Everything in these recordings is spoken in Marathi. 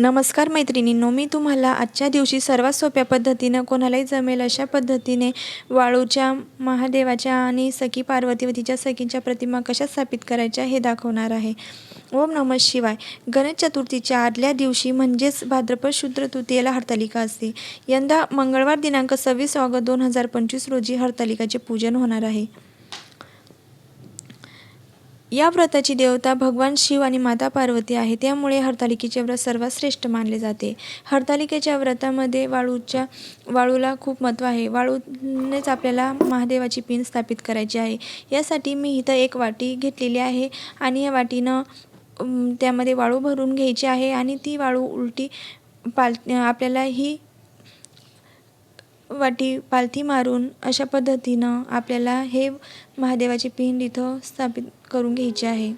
नमस्कार मैत्रिणींनो मी तुम्हाला आजच्या दिवशी सर्वात सोप्या पद्धतीनं कोणालाही जमेल अशा पद्धतीने वाळूच्या महादेवाच्या आणि सखी पार्वती व तिच्या सखींच्या प्रतिमा कशा स्थापित करायच्या हे दाखवणार आहे. ओम नमः शिवाय. गणेश चतुर्थीच्या आदल्या दिवशी म्हणजेच भाद्रपद शुद्ध तृतीयेला हरतालिका असते. यंदा मंगळवार दिनांक सव्वीस ऑगस्ट दोन हजार पंचवीस रोजी हरतालिकाचे पूजन होणार आहे. या व्रताची देवता भगवान शिव आणि माता पार्वती आहे. त्यामुळे हरतालिकेचे व्रत सर्वात श्रेष्ठ मानले जाते. हरतालिकेच्या व्रतामध्ये वाळूच्या वाळूला खूप महत्त्व आहे. वाळूनेच आपल्याला महादेवाची पिन स्थापित करायची आहे. यासाठी मी इथं एक वाटी घेतलेली आहे आणि या वाटीनं त्यामध्ये वाळू भरून घ्यायची आहे आणि ती वाळू उलटी पाल आपल्याला ही वाटी पालथी मारून अशा पद्धतीनं आपल्याला हे महादेवाची पिंड इथं स्थापित करून घ्यायची आहे.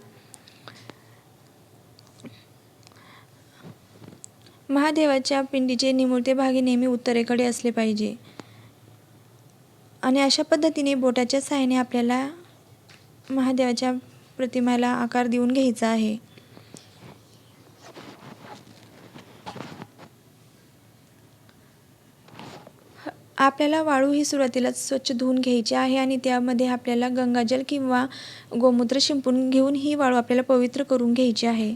महादेवाच्या पिंडीचे निमुळते भागी नेहमी उत्तरेकडे असले पाहिजे. आणि अशा पद्धतीने बोटाच्या सहाय्याने आपल्याला महादेवाच्या प्रतिमाला आकार देऊन घ्यायचा आहे. आपल्याला वाळू ही सुरुवातीला स्वच्छ धुवून घ्यायची आहे आणि त्यामध्ये आपल्याला गंगाजल किंवा गोमूत्र शिंपून घेऊन ही वाळू आपल्याला पवित्र करून घ्यायची आहे.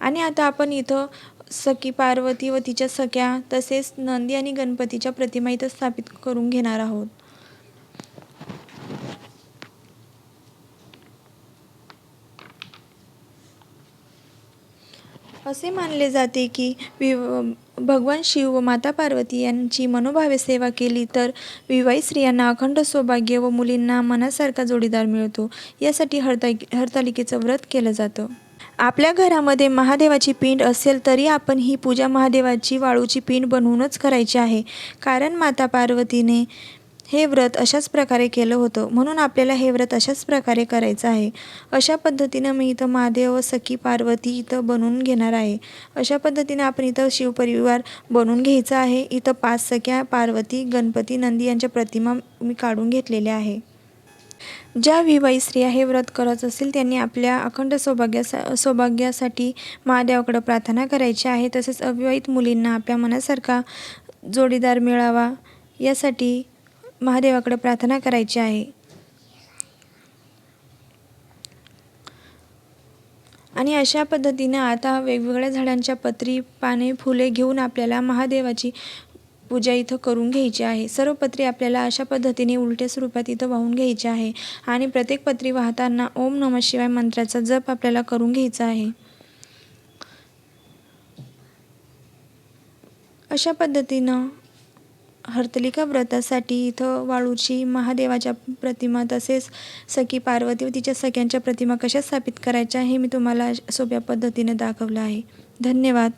आणि आता आपण इथं सखी पार्वती व तिच्या सख्या तसेच नंदी आणि गणपतीच्या प्रतिमा इथं स्थापित करून घेणार आहोत. असे मानले जाते की विव भगवान शिव व माता पार्वती यांची मनोभावे सेवा केली तर विवाहित स्त्रियांना अखंड सौभाग्य व मुलींना मनासारखा जोडीदार मिळतो. यासाठी हरता हरतालिकेचं व्रत केलं जातं. आपल्या घरामध्ये महादेवाची पिंड असेल तरी आपण ही पूजा महादेवाची वाळूची पिंड बनवूनच करायची आहे. कारण माता पार्वतीने हे व्रत अशाच प्रकारे केलं होतं. म्हणून आपल्याला हे व्रत अशाच प्रकारे करायचं आहे. अशा पद्धतीनं मी इथं महादेव व सखी पार्वती इथं बनवून घेणार आहे. अशा पद्धतीनं आपण इथं शिवपरिवार बनवून घ्यायचा आहे. इथं पाच सख्या पार्वती गणपती नंदी यांच्या प्रतिमा मी काढून घेतलेल्या आहे. ज्या विवाही स्त्रिया हे व्रत करत असतील त्यांनी आपल्या अखंड सौभाग्यासा सौभाग्यासाठी महादेवाकडं प्रार्थना करायची आहे. तसेच अविवाहित मुलींना आपल्या मनासारखा जोडीदार मिळावा. यासाठी महादेवाकडे प्रार्थना करायची आहे. आणि अशा पद्धतीने आता वेगवेगळ्या झाडांच्या पत्री पाने फुले घेऊन आपल्याला महादेवाची पूजा इथं करून घ्यायची आहे. सर्व पत्री आपल्याला अशा पद्धतीने उलट्या स्वरूपात इथं वाहून घ्यायची आहे. आणि प्रत्येक पत्री वाहताना ओम नमः शिवाय मंत्राचा जप आपल्याला करून घ्यायचा आहे. अशा पद्धतीनं हरतालिका व्रतासाठी इथं वाळूची महादेवाच्या प्रतिमा तसेच सखी पार्वती व तिच्या सख्यांच्या प्रतिमा कशा स्थापित करायच्या हे मी तुम्हाला सोप्या पद्धतीने दाखवलं आहे. धन्यवाद.